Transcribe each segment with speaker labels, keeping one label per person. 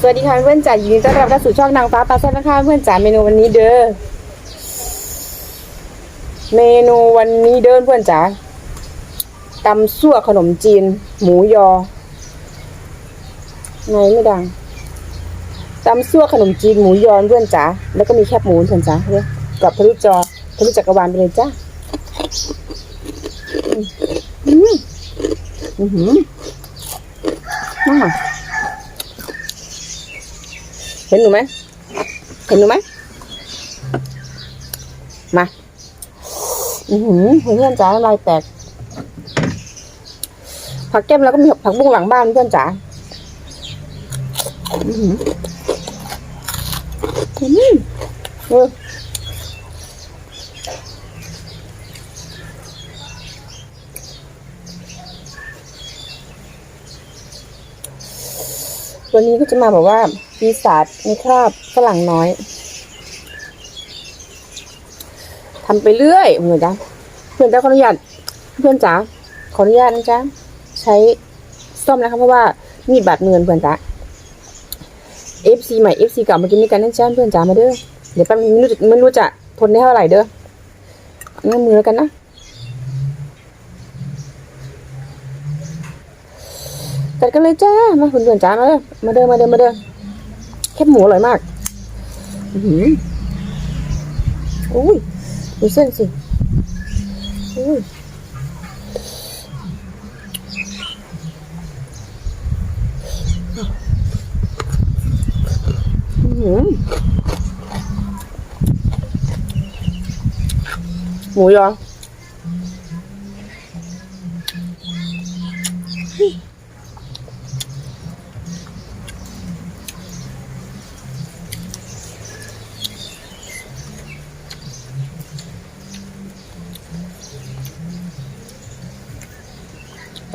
Speaker 1: สวัสดีค่ะเพื่อนจ๋ายินดีต้อนรับเข้าสู่ช่องนางฟ้าปลาแซ่บนะคะเพื่อนจ๋าเมนูวันนี้เด้อเมนูวันนี้เด้อเพื่อนจ๋าตำซั่วขนมจีน หมูยอไงไม่ดังตำซั่วขนมจีนหมูยอเพื่อนจ๋าแล้วก็มีแคบหมูเพื่อนจ๋าเนี่ยกับทะลุจอทะลุจักรวาลไปเลยจ้าอืมอือหือม เห็นหนูไหมเห็นหนูไหมมา อือหือเพื่อนจ๋าลายแตก ผักแก้มแล้วก็มีผักบุ้งหลังบ้านเพื่อนจ๋าอือหืออือ อวันนี้ก็จะมาบอกว่าปีศาจในคราบฝรั่งน้อยทำไปเรื่อยเหมือนจ้ะเพื่อนจ้าขออนุญาตเพื่อนจ๋าขออนุญาตนะจ๊ะใช้ซ่อมนะคะเพราะว่ามีบาดเงินเพื่อนจ๋า FC ใหม่ FC เก่ามากินด้วยกันนะจ๊ะเพื่อนจ๋ามาเด้อเดี๋ยวแป๊บไม่รู้จะไม่รู้จะทนได้เท่าไหร่เด้อเอาเนื้อมือแล้วกันนะ จัดกันเลยจ้า มาคุณเพื่อนจ้ามาเด้อมาเด้อมาเด้อมาเด้อแคบหมูอร่อยมากอือหืออุ้ยดูเส้นสิอุ้ยอื้อหือหมูยอ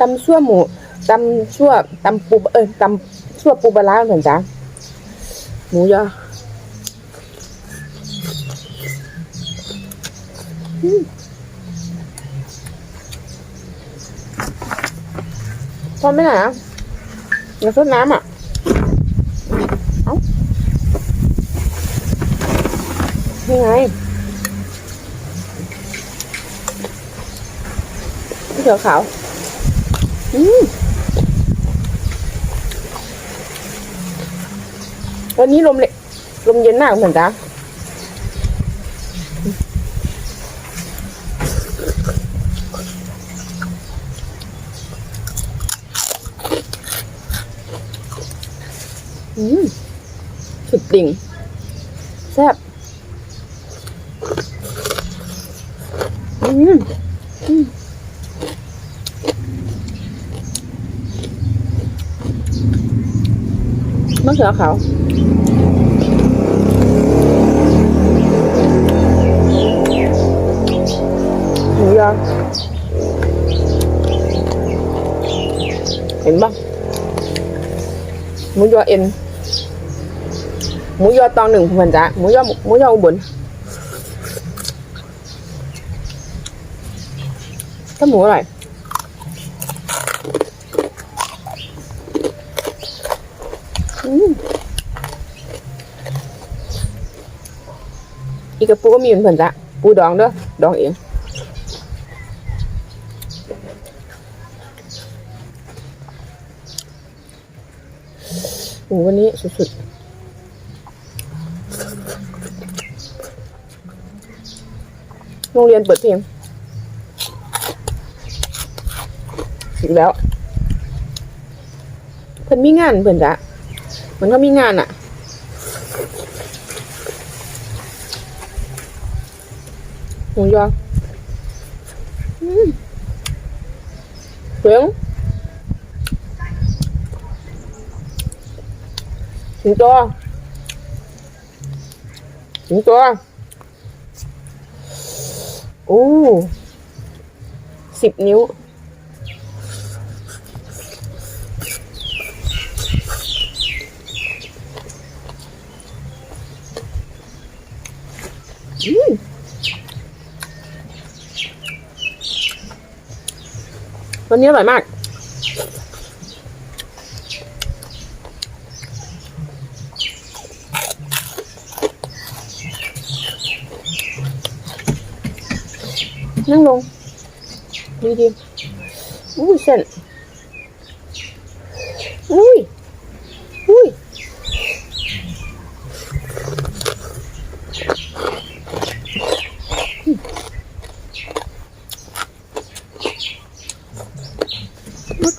Speaker 1: ตำชั่วหมูตำชั่วตำปูเออตำชั่วปูปลาเหมือนจ้าหมูยออืมทอไม่ไหนอะอย่าซดน้ำอะเอ้ายังไงเขือขาว วันนี้ลมเลยลมเย็นมากเหมือนจ้าอืมสุดดิ่งแซ่บอืมอืมะเขือขาวหมูยอเห็นปะหมูยอเอ็นหมูยอตองหนึ่งเพื่อนจ้ะหมูยอหมูยออุบลถ้าหมูอร่อยีกกระปูก็มีเหมือนกันจ้ะปูดองเด้อดองเองโอ้วันนี้สุดๆโรงเรียนเปิดเพลงอีกแล้ว เพิ่นมีงานเพิ่นจ้ะมันก็มีงานอะ หมูยออืมเปรี้ยวถึงตัวถึงตัวโอ้สิบนิ้ว วันนี้อร่อยมาก นั่งลง ดีดีอู้เส้น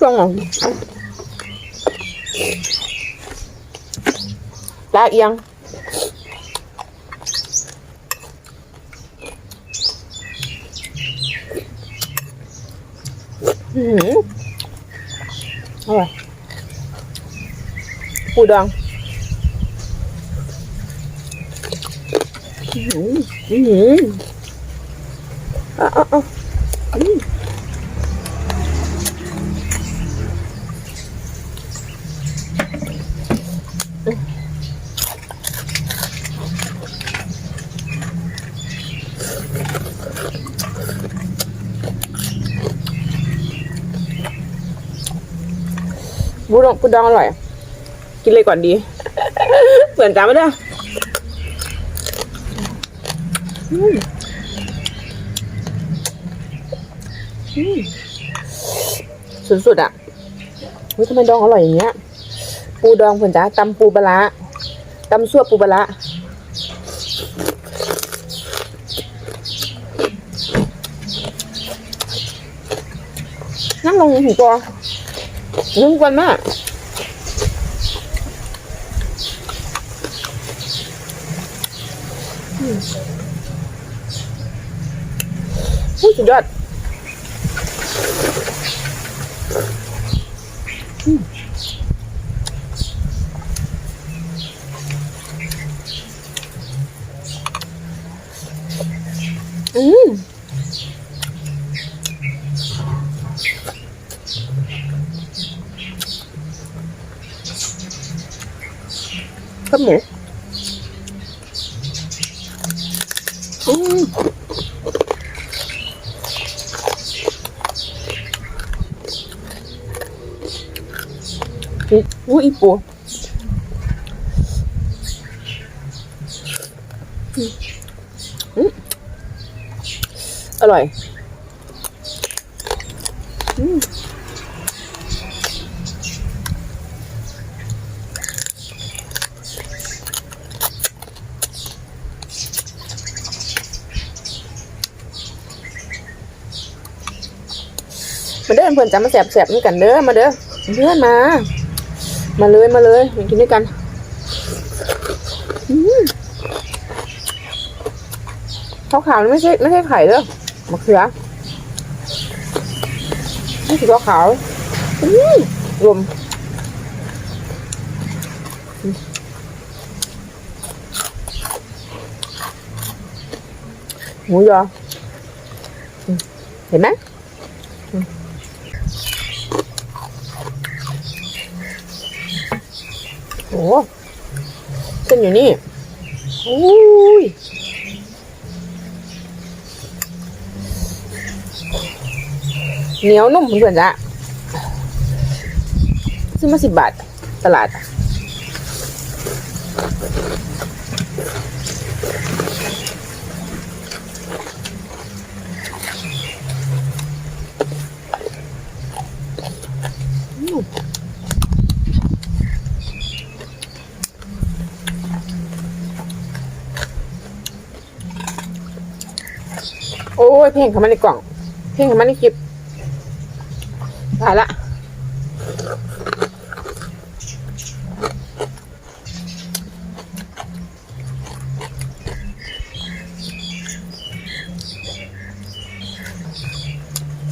Speaker 1: ไม่ตรงอะตาเอียงอื ปูดองปูดองปูดองอร่อย กินเลยก่อนดี เหมือนจ้าไม่ได้อืมอืมสุดๆอะเฮ้ยทำไมดองอร่อยอย่างเงี้ย ปูดองเพื่อนจ้าตำปูปลาตำซั่วปูปลาร้านั่งลงถึงตัว นึ่งกวนมากอุ้สุดยอดอืม อืมข้าวหมูอืมอุ้ยอีปูอร่อย มาเด้อเพื่อนจะมาแสบแสบนี่กันเด้อมาเด้อเพื่อนมา มาเลยมาเลยมากินด้วยกันอืมขาวขาวนี่ไม่ใช่ไม่ใช่ไข่เด้อมะเขือนี่คือขาวขาวอืมรวมหมูยอเห็นไหม โอ้นอยู่นี่อุ้ยเหนียวนุ่มเพื่อนจ้ะซื้อมาสิบบาท ตลาด โอ้ยเพ่งเข้ามาในกล่อง เพ่งเข้ามาในคลิปตายละ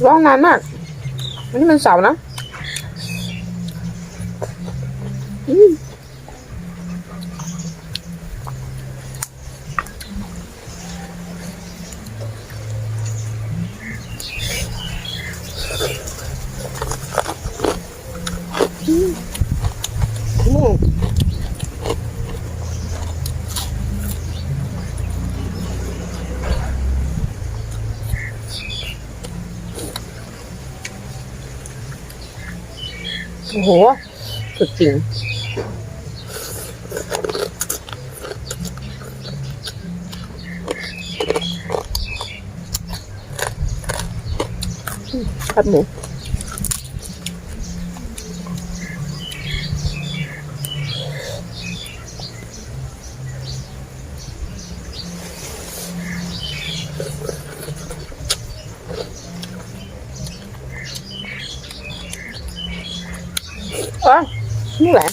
Speaker 1: ร้องนานมากวันนี้มันเสาร์นะ โอ้โห สุดจริง ครับหนู อ๋อนี่แหละ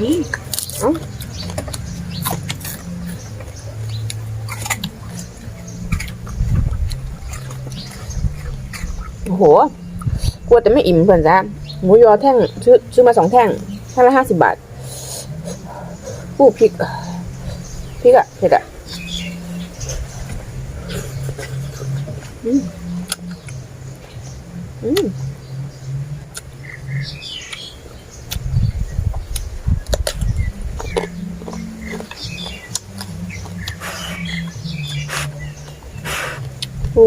Speaker 1: อืมเอาโอ้โห กลัวแต่ไม่อิ่มเพื่อนจ้าหมูยอแท่งซื้อซื้อมาสองแท่งแท่งละห้าสิบบาทอู้พริกพริกอะเผ็ดอะอืมอืมู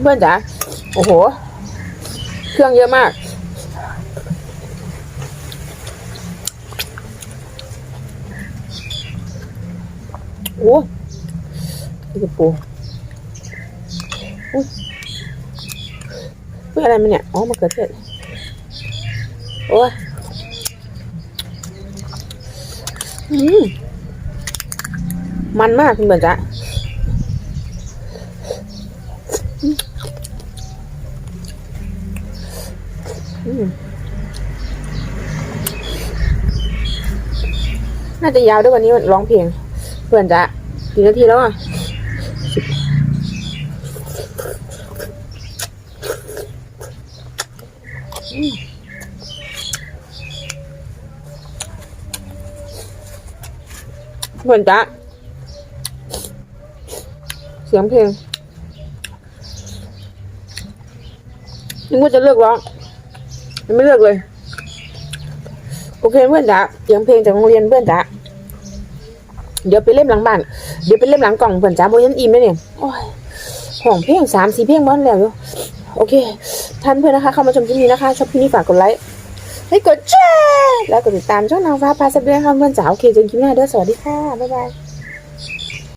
Speaker 1: เพื่อนจ๋าโอ้โห เครื่องเยอะมาก โอ้ นี่คือปูอุ้ยอุ้ยอะไรมันเนี่ย อ๋อมะเขือเทศโอ้ยอืมมันมากคุณเบิร์นจ๊ะอืมน่าจะยาวด้วยวันนี้ร้องเพลงเพื่อนจะกี่นาทีแล้วอะสิบอืม เพื่อนจะเสียงเพลงนึกว่าจะเลิกร้องยังไม่เลิกเลย โอเคเพื่อนจ๋าเสียงเพลงจากโรงเรียนเพื่อนจ๋าเดี๋ยวไปเล่มหลังบ้าน เดี๋ยวไปเล่มหลังกล่องเพื่อนจ๋าโบยันอิ่มเลยเนี่ยโอ้ยห้องเพลงสามสี่เพลงบ้านแล้วโอเค ท่านเพื่อนนะคะ เข้ามาชมคลิปนี้นะคะ ชอบคลิปนี้ฝากกดไลค์ให้กดแชร์ แล้วกดติดตามช่องนางฟ้าพาสเบียค่ะเพื่อนจ๋าโอเคจนคลิปหน้าเด้อสวัสดีค่ะ บ๊ายบาย